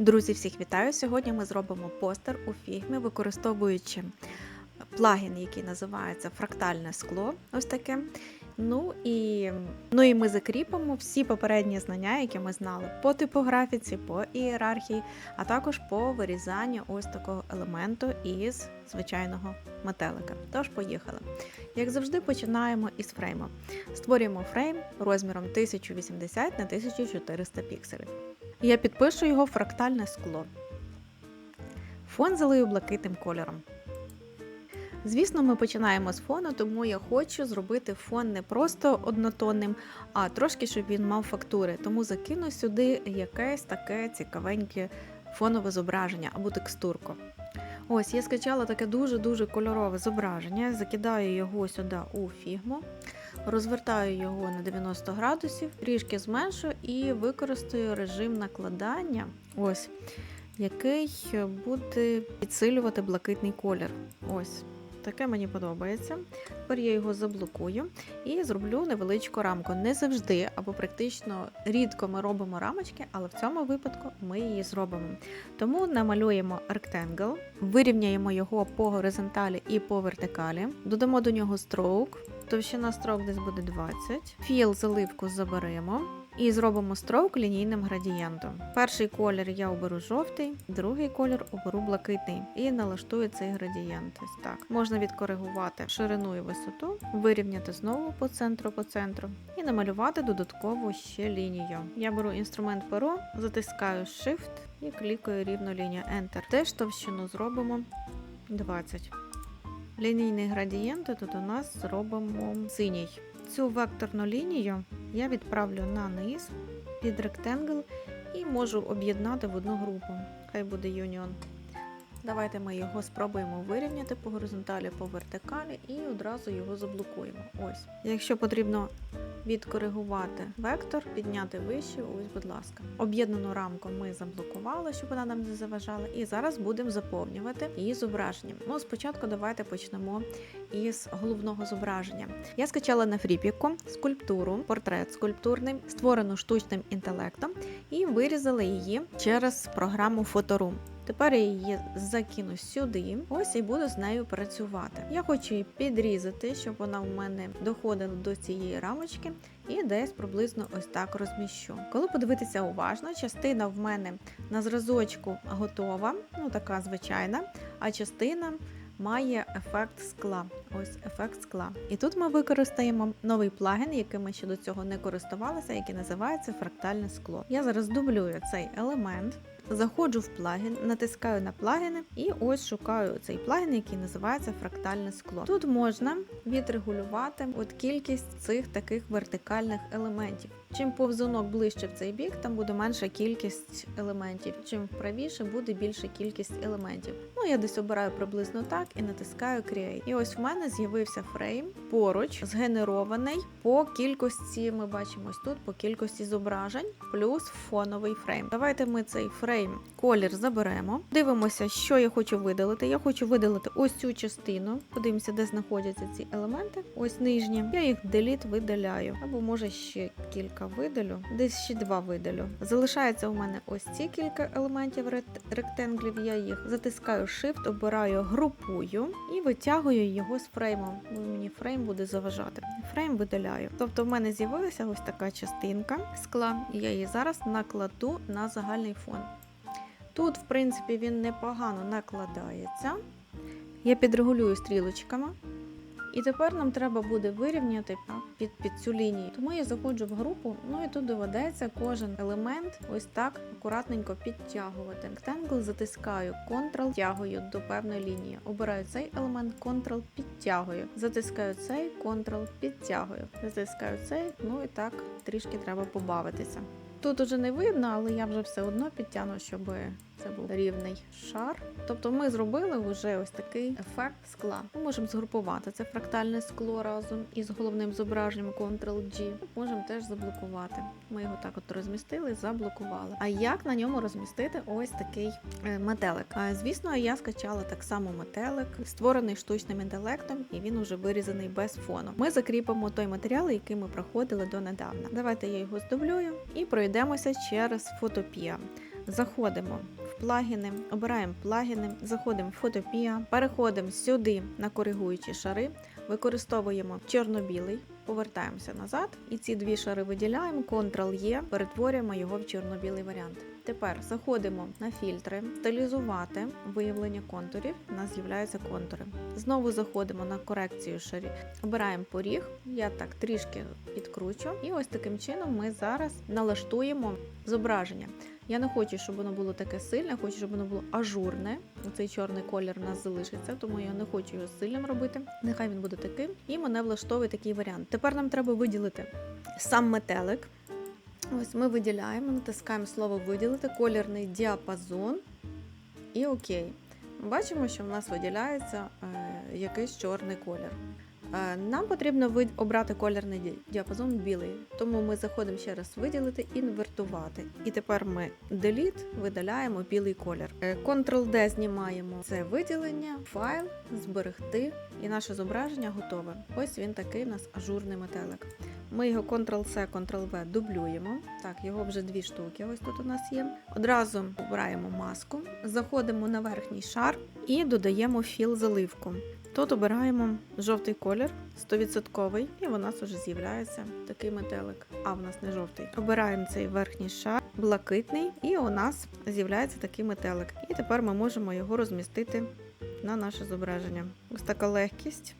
Друзі, всіх вітаю! Сьогодні ми зробимо постер у фігмі, використовуючи плагін, який називається фрактальне скло. Ось таке. Ну і, ну і ми закріпимо всі попередні знання, які ми знали по типографіці, по ієрархії, а також по вирізанню ось такого елементу із звичайного метелика. Тож, поїхали. Як завжди, починаємо із фрейму. Створюємо фрейм розміром 1080 на 1400 пікселів. Я підпишу його фрактальне скло. Фон залию блакитним кольором. Звісно, ми починаємо з фону, тому я хочу зробити фон не просто однотонним, а трошки, щоб він мав фактури. Тому закину сюди якесь таке цікавеньке фонове зображення або текстурку. Ось, я скачала таке дуже-дуже кольорове зображення, закидаю його сюди у фігму, розвертаю його на 90 градусів, трішки зменшу і використаю режим накладання, ось, який буде підсилювати блакитний колір. Ось. Таке мені подобається. Тепер я його заблокую і зроблю невеличку рамку. Не завжди або практично рідко ми робимо рамочки, але в цьому випадку ми її зробимо. Тому намалюємо rectangle, вирівняємо його по горизонталі і по вертикалі, додамо до нього строк, товщина строк десь буде 20. Філ заливку заберемо. І зробимо строк лінійним градієнтом. Перший колір я оберу жовтий, другий колір оберу блакитний і налаштую цей градієнт. Ось так. Можна відкоригувати ширину і висоту, вирівняти знову по центру по центру і намалювати додатково ще лінію. Я беру інструмент перо, затискаю Shift і клікаю рівну лінію Enter. Теж товщину зробимо 20. Лінійний градієнт тут у нас зробимо синій. Цю векторну лінію я відправлю на низ під ректенгл і можу об'єднати в одну групу. Хай буде Union. Давайте ми його спробуємо вирівняти по горизонталі, по вертикалі і одразу його заблокуємо. Ось. Якщо потрібно відкоригувати вектор, підняти вище, ось, будь ласка. Об'єднану рамку ми заблокували, щоб вона нам не заважала. І зараз будемо заповнювати її зображенням. Ну, спочатку давайте почнемо із головного зображення. Я скачала на фріпіку скульптуру, портрет скульптурний, створену штучним інтелектом, і вирізала її через програму Photoroom. Тепер я її закину сюди, ось і буду з нею працювати. Я хочу її підрізати, щоб вона в мене доходила до цієї рамочки, і десь приблизно ось так розміщу. Коли подивитися уважно, частина в мене на зразочку готова, ну така звичайна, а частина. Має ефект скла. Ось ефект скла. І тут ми використаємо новий плагін, яким ми ще до цього не користувалися, який називається фрактальне скло. Я зараз дублюю цей елемент, заходжу в плагін, натискаю на плагіни і ось шукаю цей плагін, який називається фрактальне скло. Тут можна відрегулювати от кількість цих таких вертикальних елементів. Чим повзунок ближче в цей бік, там буде менша кількість елементів. Чим правіше буде більша кількість елементів. Ну я десь обираю приблизно так і натискаю Create. І ось в мене з'явився фрейм поруч, згенерований по кількості. Ми бачимо ось тут по кількості зображень, плюс фоновий фрейм. Давайте ми цей фрейм колір заберемо. Дивимося, що я хочу видалити. Я хочу видалити ось цю частину. Подивимося, де знаходяться ці елементи. Ось нижні. Я їх деліт видаляю. Або може ще кілька видалю. Десь ще два видалю. Залишається у мене ось ці кілька елементів ректенглів. Я їх затискаю Shift, обираю групую і витягую його з фреймом. Бо мені фрейм буде заважати. Фрейм видаляю. Тобто в мене з'явилася ось така частинка скла, і я її зараз накладу на загальний фон. Тут, в принципі, він непогано накладається. Я підрегулюю стрілочками. І тепер нам треба буде вирівняти під, під цю лінію. Тому я заходжу в групу, ну і тут доведеться кожен елемент ось так акуратненько підтягувати. Rectangle затискаю, Ctrl, тягую до певної лінії. Обираю цей елемент, Ctrl, підтягую. Затискаю цей, Ctrl, підтягую. Затискаю цей, ну і так трішки треба побавитися. Тут уже не видно, але я вже все одно підтягну, щоб це був рівний шар. Тобто ми зробили вже ось такий ефект скла. Ми можемо згрупувати це фрактальне скло разом із головним зображенням Ctrl-G. Можемо теж заблокувати. Ми його так от розмістили, заблокували. А як на ньому розмістити ось такий е, метелик? Звісно, я скачала так само метелик, створений штучним інтелектом, і він уже вирізаний без фону. Ми закріпимо той матеріал, який ми проходили донедавна. Давайте я його здублюю і пройдемося через фотопія. заходимо плагіни, обираємо плагіни, заходимо в фотопія, переходимо сюди на коригуючі шари, використовуємо чорно-білий, повертаємося назад і ці дві шари виділяємо, Ctrl-E, перетворюємо його в чорно-білий варіант. Тепер заходимо на фільтри, стилізувати виявлення контурів. У нас з'являються контури. Знову заходимо на корекцію шарів, обираємо поріг. Я так трішки підкручу, і ось таким чином ми зараз налаштуємо зображення. Я не хочу, щоб воно було таке сильне, хочу, щоб воно було ажурне. Оцей чорний колір у нас залишиться, тому я не хочу його сильним робити. Нехай він буде таким. І мене влаштовує такий варіант. Тепер нам треба виділити сам метелик. Ось ми виділяємо, натискаємо слово виділити, колірний діапазон і окей. Бачимо, що в нас виділяється е, якийсь чорний колір. Е, Нам потрібно обрати колірний ді- діапазон білий, тому ми заходимо ще раз виділити, інвертувати. І тепер ми Delete, видаляємо білий колір. Е, Ctrl-D знімаємо це виділення, файл, зберегти, і наше зображення готове. Ось він такий у нас ажурний метелик. Ми його Ctrl-C, Ctrl-V дублюємо. Так, його вже дві штуки. Ось тут у нас є. Одразу обираємо маску, заходимо на верхній шар і додаємо філ заливку. Тут обираємо жовтий колір, 100%, і у нас вже з'являється такий метелик. А в нас не жовтий. Обираємо цей верхній шар, блакитний, і у нас з'являється такий метелик. І тепер ми можемо його розмістити на наше зображення. Ось така легкість.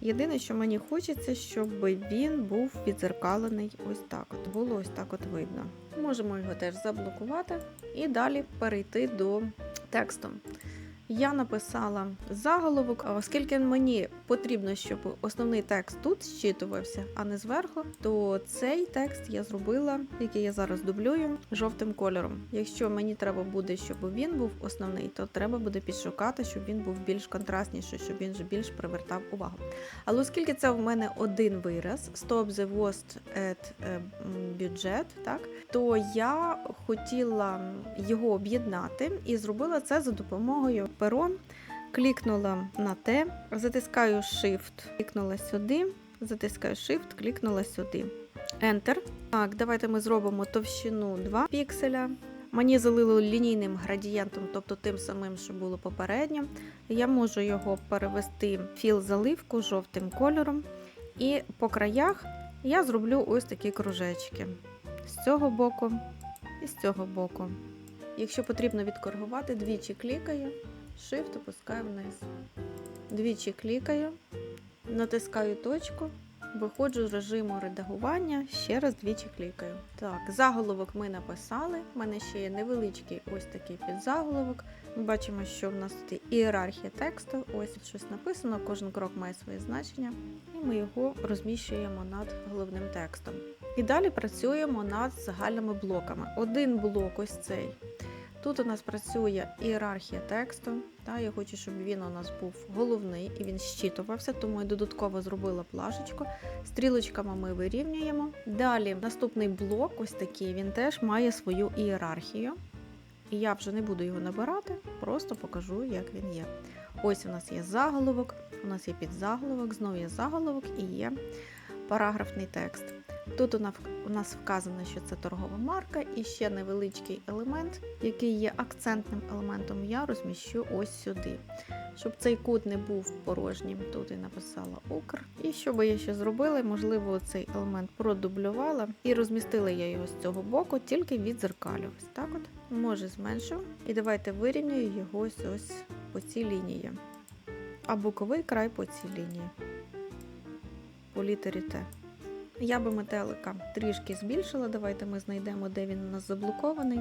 Єдине, що мені хочеться, щоб він був відзеркалений ось так. От було ось так от видно. Можемо його теж заблокувати і далі перейти до тексту. Я написала заголовок, оскільки мені потрібно, щоб основний текст тут зчитувався, а не зверху, то цей текст я зробила, який я зараз дублюю, жовтим кольором. Якщо мені треба буде, щоб він був основний, то треба буде підшукати, щоб він був більш контрастніший, щоб він же більш привертав увагу. Але оскільки це в мене один вираз Stop the worst at е, budget, так то я хотіла його об'єднати і зробила це за допомогою перо. Клікнула на те, затискаю Shift, клікнула сюди, затискаю Shift, клікнула сюди. Enter. Так, давайте ми зробимо товщину 2 пікселя. Мені залило лінійним градієнтом, тобто тим самим, що було попередньо. Я можу його перевести в філ заливку жовтим кольором. І по краях я зроблю ось такі кружечки з цього боку і з цього боку. Якщо потрібно відкоригувати, двічі клікаю, Shift опускаю вниз. Двічі клікаю, натискаю точку, виходжу з режиму редагування, ще раз двічі клікаю. Так, заголовок ми написали. У мене ще є невеличкий ось такий підзаголовок. Ми бачимо, що в нас тут є ієрархія тексту. Ось щось написано, кожен крок має своє значення, і ми його розміщуємо над головним текстом. І далі працюємо над загальними блоками. Один блок ось цей. Тут у нас працює ієрархія тексту. Та, я хочу, щоб він у нас був головний і він щитувався, тому я додатково зробила плашечку. Стрілочками ми вирівнюємо. Далі наступний блок, ось такий, він теж має свою ієрархію. І я вже не буду його набирати, просто покажу, як він є. Ось у нас є заголовок, у нас є підзаголовок, знову є заголовок і є параграфний текст. Тут у нас, вказано, що це торгова марка, і ще невеличкий елемент, який є акцентним елементом, я розміщу ось сюди. Щоб цей кут не був порожнім, тут і написала Укр. І що би я ще зробила, можливо, цей елемент продублювала і розмістила я його з цього боку, тільки від зеркалю. Ось так от. Може зменшу. І давайте вирівнюю його ось ось по цій лінії. А боковий край по цій лінії. По літері Т. Я би метелика трішки збільшила. Давайте ми знайдемо, де він у нас заблокований.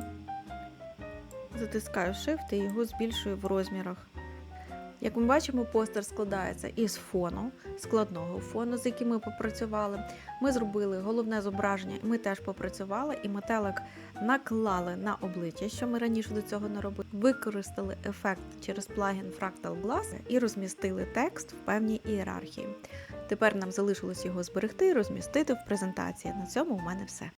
Затискаю Shift і його збільшую в розмірах. Як ми бачимо, постер складається із фону, складного фону, з яким ми попрацювали. Ми зробили головне зображення, ми теж попрацювали, і метелик наклали на обличчя, що ми раніше до цього не робили. Використали ефект через плагін Fractal Glass і розмістили текст в певній ієрархії. Тепер нам залишилось його зберегти і розмістити в презентації. На цьому у мене все.